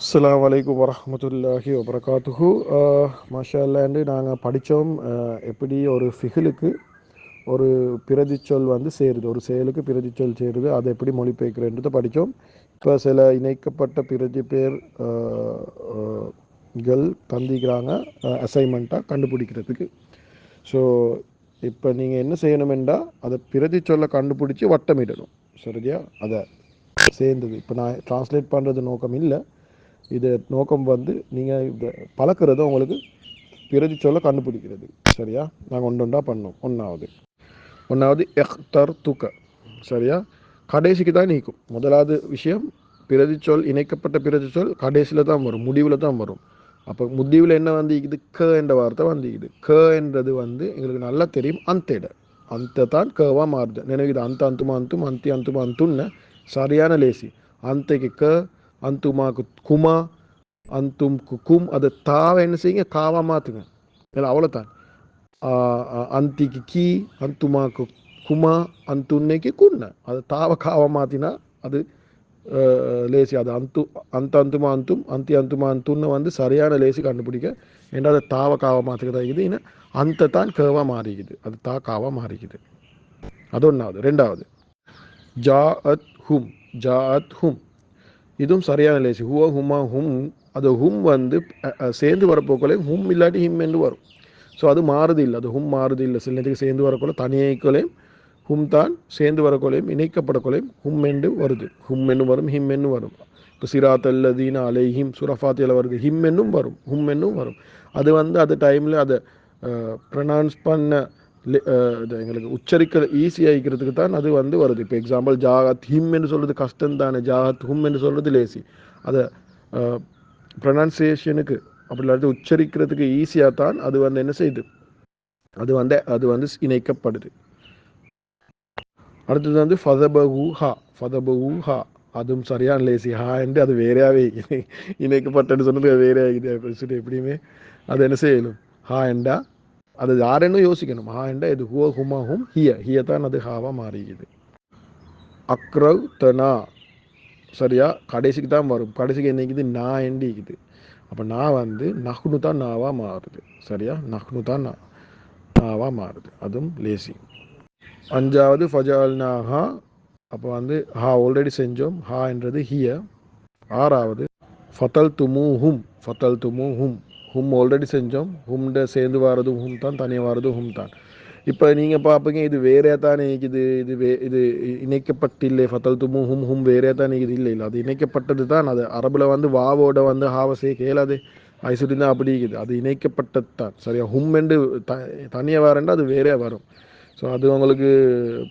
அஸ்லாம் அலைக்கும் வரமத்துல்லாஹி வபரகாத்துஹு மாஷா நாங்கள் படித்தோம் எப்படி ஒரு ஃபிகிலுக்கு ஒரு பிரதிச்சொல் வந்து சேருது. ஒரு செயலுக்கு பிரதிச்சொல் சேருது. அதை எப்படி மொழிபெயர்க்கிறன்றதை படித்தோம் இப்போ சில இணைக்கப்பட்ட பிரதி பேர் uh, uh, கள் தந்திக்கிறாங்க அசைன்மெண்ட்டாக uh, கண்டுபிடிக்கிறதுக்கு. ஸோ இப்போ நீங்கள் என்ன செய்யணுமெண்டா அதை பிரதிச்சொல்லை கண்டுபிடிச்சி வட்டமிடணும். சரியா? அதை சேர்ந்தது. இப்போ நான் டிரான்ஸ்லேட் பண்ணுறது நோக்கம் இல்லை. இது நோக்கம் வந்து நீங்கள் இதை பழக்கிறத உங்களுக்கு பிரதி சொல்ல கண்டுபிடிக்கிறது. சரியா? நாங்கள் ஒன்று ஒன்றா பண்ணோம். ஒன்றாவது ஒன்றாவது எஹ்தர் தூக்க சரியா? கடைசிக்கு தான் நீக்கும். முதலாவது விஷயம் பிரதி சொல் இணைக்கப்பட்ட பிரதி சொல் கடைசியில் தான் வரும். முடிவில் தான் வரும். அப்போ முடிவில் என்ன வந்து இது க என்ற வார்த்தை வந்து இது க என்றது வந்து எங்களுக்கு நல்லா தெரியும். அந்தேட. அந்த தான் கவா மாறுது. நினைவு இது அந்த அந்துமா அந்தும் அந்தி அந்துமா அந்துன்னு சரியான லேசி. அந்தைக்கு க அந்துமாக்கு குமா அந்தும்க்கு கும் அது தாவை என்ன செய்யுங்க காவா மாற்றுங்க இல்லை அவ்வளோதான் அந்திக்கு கீ அந்துமாக்கு குமா அந்துன்னைக்கு குன்ன அது தாவ காவா மாற்றினா அது அஹ், லேசி அது அந்து அந்த அந்துமா அந்தும் அந்தி அந்துமா அந்துன்னு வந்து சரியான லேசி கண்டுபிடிக்க ஏன்னா அது தாவ காவா மாற்றுக்கிறதா இருக்குது இன்னும் அந்த தான் கேவா மாறிக்குது அது தா காவா மாறிக்குது அது ஒன்றாவது ரெண்டாவது ஜா அத் ஹும் ஜா அத் ஹும் இதுவும் சரியான லேசி ஹுவ ஹுமா ஹும் அது ஹும் வந்து சேர்ந்து வரப்போக்கோலே ஹும் இல்லாட்டி ஹிம் என்று வரும் ஸோ அது மாறுது இல்லை அது ஹும் மாறுது இல்லை சில நேரத்துக்கு சேர்ந்து வரக்கோல தனியாய்க்கோலையும் ஹும் தான் சேர்ந்து வரக்கோலையும் இணைக்கப்படக்கோலையும் ஹும் என்று வருது ஹும் என்று வரும் ஹிம் என்று வரும் இப்போ சிராத் அல்லதீன அலைஹிம் சுரஃபாத்தியில் வருது ஹிம் என்னும் வரும் ஹும் என்னும் வரும் அது வந்து அது டைமில் அதை ப்ரொனவுன்ஸ் பண்ண எங்களுக்கு உச்சரிக்க ஈஸியாகிக்கிறதுக்கு தான் அது வந்து வருது. இப்போ எக்ஸாம்பிள் ஜாகத் ஹிம் என்று சொல்கிறது கஷ்டம் தானே. ஜாகத் ஹும் என்று சொல்கிறது லேசி அதை ப்ரொனன்சியேஷனுக்கு அப்படி இல்லாட்டி உச்சரிக்கிறதுக்கு ஈஸியாக தான் அது வந்து என்ன செய்யுது அது வந்து அது வந்து இணைக்கப்படுது. அடுத்தது வந்து ஃபதபஹு ஹா. ஃபதபஹு ஹா. அதுவும் சரியான லேசி ஹா என்று அது வேறையாவே இணை- இணைக்கப்பட்டது சொன்னது வேறையாகிது. வேறே எப்படியுமே அது என்ன செய்யணும்? ஹா என்றா அது யாருன்னு யோசிக்கணும். ஹா இது ஹுவ ஹுமா ஹும் ஹிய. ஹிய தான் அது ஹாவாக மாறிக்குது. அக்ரவ் தனா. சரியா? கடைசிக்கு தான் வரும். கடைசிக்கு என்னைக்குது? நான் எண்டிக்குது. அப்போ நான் வந்து நஹ்னு தான் நாவாக மாறுது. சரியா? நஹ்னு தான் நான் நாவாக மாறுது. அதுவும் லேசி. அஞ்சாவது ஃபஜால்னாஹா அப்போ வந்து ஹா ஆல்ரெடி செஞ்சோம். ஹா என்றது ஹிய. ஆறாவது ஃபத்தல் துமு ஹும் ஃபத்தல் துமு ஹும் ஹும் ஆல்ரெடி செஞ்சோம். ஹும்ட சேர்ந்து வாரதும் ஹும் தான் தனியாக வாரதும் ஹும் தான். இப்போ நீங்கள் பார்ப்பீங்க இது வேறே தான் இருக்குது இது வே இது இணைக்கப்பட்டில்லை. ஃபத்தல் துமு ஹும் ஹும் வேறே தான் இருக்குது இல்லை இல்லை. அது இணைக்கப்பட்டது தான். அது அரபில் வந்து வாவோட வந்து ஹாவசே கேளாது. இயலாது தான் அப்படி இருக்குது. அது இணைக்கப்பட்டது தான். சரியா? ஹும் என்று த தனியாக வரேன்டா அது வேறே வரும். ஸோ அது உங்களுக்கு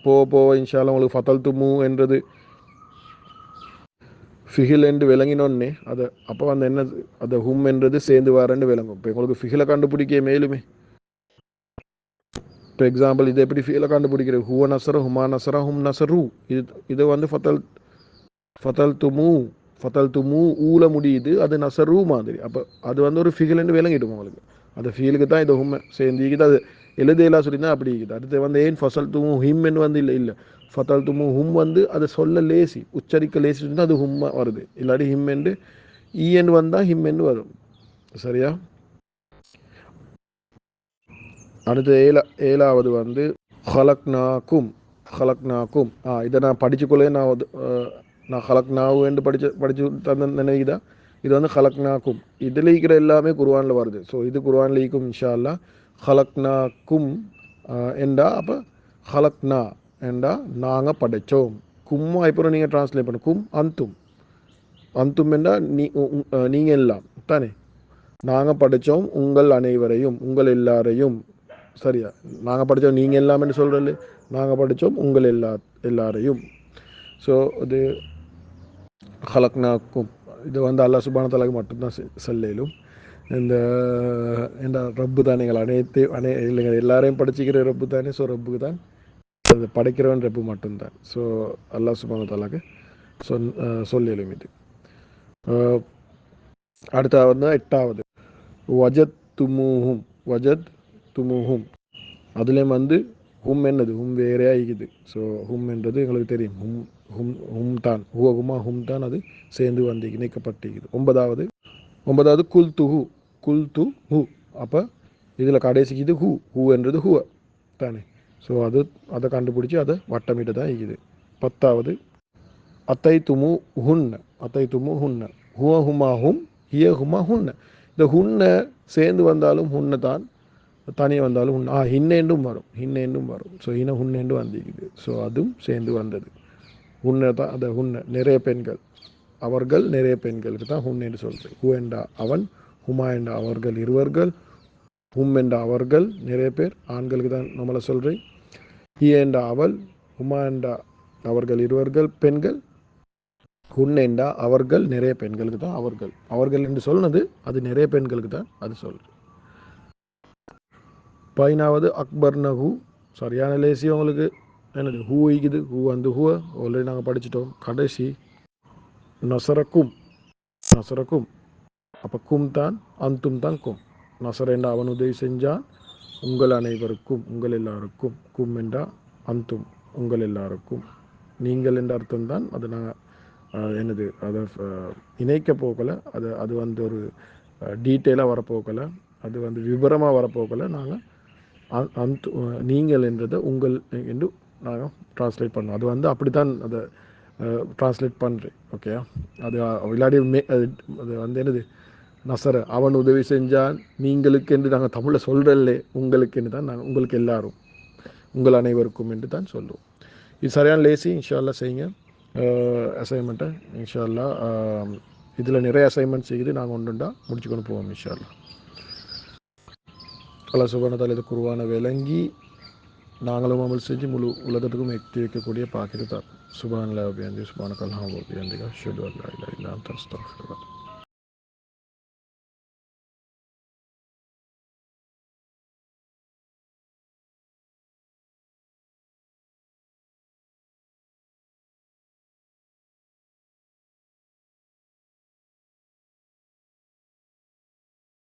போக போக இன்ஷால்லாம் உங்களுக்கு ஃபத்தல் துமு என்றது ஃபிகில் என்று விளங்கினோன்னே அதை அப்போ வந்து என்ன அந்த ஹும் என்றது சேர்ந்து வரேன்னு விளங்கும். இப்போ உங்களுக்கு ஃபிகில கண்டுபிடிக்க மேலுமே. இப்போ எக்ஸாம்பிள் இது எப்படி ஃபிகில கண்டுபிடிக்கிறது? ஹுவ நசர ஹுமா நசரா ஹும் நசரு. இது இது வந்து ஃபத்தல் ஃபத்தல் துமு ஃபத்தல் துமு ஊல முடியுது அது நசரு மாதிரி. அப்போ அது வந்து ஒரு ஃபிகில் என்று விளங்கிடும் உங்களுக்கு. அந்த ஃபீலுக்கு தான் இது ஹும் சேர்ந்து அது எழுதையெல்லாம் சொல்லி தான் அப்படி இருக்குது. அடுத்து வந்து ஏன் ஃபசல் துமு ஹிம்னு வந்து இல்லை? இல்லை. ஃபசல் துமு ஹும் வந்து அதை சொல்ல லேசி உச்சரிக்க லேசி இருந்தால் அது ஹும்மா வருது. இல்லாட்டி ஹிம் என்று ஈஎன் வந்தால் ஹிம் வரும். சரியா? அடுத்து ஏழா ஏழாவது வந்து ஹலக்னாக்கும் ஹலக்னாக்கும். ஆ இதை நான் படிச்சுக்கொள்ளே நான் வந்து, நான் ஹலக்னாவு என்று படிச்சு படிச்சு தந்த நினைவுதா இது வந்து ஹலக்னாக்கும். இதில் இருக்கிற எல்லாமே குர்வானில் வருது. ஸோ இது குர்வானில் ஈக்கும் இன்ஷா அல்லா ஹலக்னா கும் என்றா அப்போ ஹலக்னா என்றா நாங்கள் படைச்சோம் கும்மா இப்போ நீங்கள் ட்ரான்ஸ்லேட் பண்ண கும் அந்தும் அந்தும் என்றால் நீ நீங்கள் எல்லாம் தானே நாங்கள் படித்தோம் உங்கள் அனைவரையும் உங்கள் எல்லாரையும் சரியா நாங்கள் படித்தோம் நீங்கள் எல்லாமே சொல்கிறல்ல நாங்கள் படித்தோம் உங்கள் எல்லா எல்லாரையும் ஸோ இது ஹலக்னாக்கும் இது வந்து அல்லா சுபான தலைக்கு மட்டும்தான் செல்லையிலும் இந்த இந்த ரப்பு தானே எங்கள் அனைத்து அனை இல்லைங்க எல்லாரையும் படிச்சுக்கிற ரப்பு தானே ஸோ ரப்புக்கு தான் அது படைக்கிறவன் ரப்பு மட்டும்தான். ஸோ அல்லா சுபான தாலாக்கு சொன் சொல்லேலும் இது அடுத்தாவது வந்து எட்டாவது. வஜத் துமுஹும் வஜத் துமுஹும் அதுலேயும் வந்து ஹும் என்னது? ஹும் வேறையாக இருக்குது ஸோ ஹும் என்றது எங்களுக்கு தெரியும். ஹும் ஹும் ஹும் தான். ஹுவ ஹுமா ஹும் தான் அது சேர்ந்து வந்து இணைக்கப்பட்டிருக்குது ஒன்பதாவது ஒன்பதாவது குல் து குல் து ஹு. அப்போ இதில் கடைசிக்கு இது ஹூ. ஹூ என்றது தானே? ஸோ அது அதை கண்டுபிடிச்சி அதை வட்டமிட்டு தான் இருக்குது. பத்தாவது அத்தை துமு ஹுன்ன. அத்தை துமு ஹுன்ன. ஹுவ ஹுமா ஹும் ஹிய ஹுமா ஹுன்ன இந்த ஹுன்ன சேர்ந்து வந்தாலும் ஹுன்ன தான் தனியாக வந்தாலும் ஹுன் ஆ ஹின்னேண்டும் வரும். ஹின்னேண்டும் வரும். ஸோ இன ஹுன்னேண்டு வந்திருக்குது. ஸோ அதுவும் சேர்ந்து வந்தது. ஹுன்ன தான் அந்த ஹுன்ன. நிறைய பெண்கள். அவர்கள் நிறைய பெண்களுக்கு தான் ஹுன்னேன்னு சொல்கிறது ஹூ என்றா அவன் ஹுமா என்ற அவர்கள் இருவர்கள் ஹும் என்ற அவர்கள் நிறைய பேர் ஆண்களுக்கு தான் நம்மளை சொல்கிறேன் ஹி என்ற அவள் ஹுமா என்ற அவர்கள் இருவர்கள் பெண்கள் ஹுன் என்றா அவர்கள் நிறைய பெண்களுக்கு தான் அவர்கள். அவர்கள் என்று சொன்னது அது நிறைய பெண்களுக்கு தான் அது சொல்றது பதினாவது அக்பர் நஹூ சரியான லேசி உங்களுக்கு என்னது ஹூ ஈக்குது ஹூ வந்து ஹூ. ஆல்ரெடி நாங்கள் படிச்சிட்டோம். கடைசி நசரக்கும் நசரக்கும். அப்போ கும் தான் அந்தும் தான் கும். நசர் என்ற அவன் உதவி செஞ்சான் உங்கள் அனைவருக்கும் உங்கள் எல்லாருக்கும். கும் என்றா அந்தும் உங்கள் எல்லாருக்கும். நீங்கள் என்ற அர்த்தம் தான் அது நாங்கள் என்னது அதை இணைக்க போகல. அது அது வந்து ஒரு டீட்டெயிலாக வரப்போகலை. அது வந்து விபரமாக வரப்போகலை. நாங்கள் அந்த நீங்கள் என்றதை உங்கள் என்று நாங்கள் ட்ரான்ஸ்லேட் பண்ணோம். அது வந்து அப்படி தான் அதை ட்ரான்ஸ்லேட் பண்ணுறேன் ஓகே அது விளையாடி மே அது அது வந்து என்னது நசர அவன் உதவி செஞ்சான். நீங்களுக்கு என்று நாங்கள் தமிழில் சொல்கிறல்லே உங்களுக்கு என்று தான் நாங்கள் உங்களுக்கு எல்லாரும் உங்கள் அனைவருக்கும் என்று தான் சொல்லுவோம். இது சரியான லேசி இன்ஷால்லா செய்யுங்க. அசைன்மெண்ட்டை இன்ஷால்லா இதில் நிறைய அசைன்மெண்ட் செய்யுது நாங்கள் ஒன்றுண்டா முடிச்சு கொண்டு போவோம் இன்ஷால்லா அல்லாஹ் சுபானத்தால் இது குருவான விளங்கி நாங்களும் அமல் செஞ்சு முழு உலகத்துக்கும் எத்தி வைக்கக்கூடிய பாக்கிட்டு தான் சுபான் அபியாந்தி சுபான கல்லாம் அபியாந்திகா ஷெடு அல்லா இல்லை இல்லா தஸ்தாஃபிர்